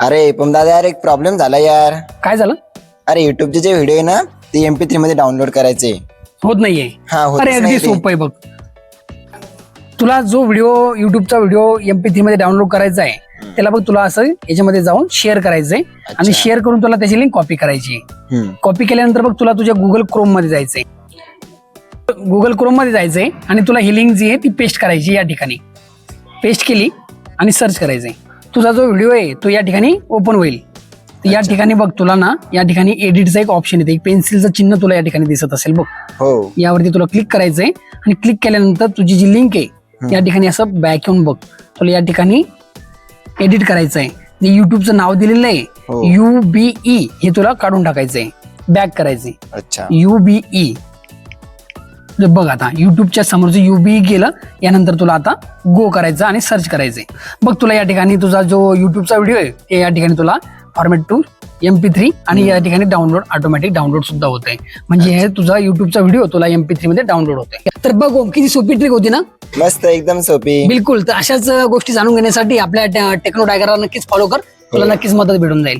अरे पण दादा यार एक प्रॉब्लेम झाला यार. काय झालं? अरे युट्यूबचे जे व्हिडिओ आहे ना ते एमपी थ्री मध्ये डाउनलोड करायचे. होत नाहीये. हा होतच अरे अगदी नाही. ते. सोपं आहे बघ. तुला जो व्हिडिओ युट्यूबचा व्हिडिओ एमपी थ्री मध्ये डाउनलोड करायचा आहे त्याला बघ तुला असं याच्यामध्ये जाऊन शेअर करायचंय आणि अच्छा. शेअर करून तुला त्याची लिंक कॉपी करायची हम्म. कॉपी केल्यानंतर बघ तुला तुझ्या गुगल क्रोममध्ये जायचंय. गुगल क्रोममध्ये जायचंय आणि तुला ही लिंक जी आहे ती पेस्ट करायची या ठिकाणी. पेस्ट केली आणि सर्च करायचंय. तुझा जो व्हिडिओ आहे तो या ठिकाणी ओपन होईल. तर या ठिकाणी बघ तुला ना या ठिकाणी एडिटचा एक ऑप्शन येते. एक पेन्सिलचं चिन्ह तुला या ठिकाणी दिसत असेल बघ. हो. यावरती तुला क्लिक करायचंय आणि क्लिक केल्यानंतर तुझी जी लिंक आहे या ठिकाणी असं बॅक येऊन बघ. तुला या ठिकाणी एडिट करायचं आहे जे युट्यूबचं नाव दिलेलं आहे. यू बी ई हे तुला काढून टाकायचंय. बॅक करायचंय. अच्छा. यू बी ई बघ आता युट्यूबच्या समोरचं यू बी गेलं यानंतर तुला आता गो करायचं आणि सर्च करायचंय. बघ तुला या ठिकाणी तुझा जो युट्यूबचा व्हिडिओ आहे ते या ठिकाणी तुला format to M P three आणि या ठिकाणी डाउनलोड ऑटोमॅटिक डाउनलोड सुद्धा होत आहे म्हणजे हे तुझा युट्यूबचा व्हिडिओ तुला एम पी थ्री मध्ये डाउनलोड होतोय. तर बघ ओम, किती सोपी ट्रिक होती ना? मस्त एकदम सोपी. बिलकुल तर अशाच गोष्टी जाणून घेण्यासाठी आपल्या टेक्नो डायग्राला नक्कीच फॉलो कर. तुला नक्कीच मदत भेटून जाईल.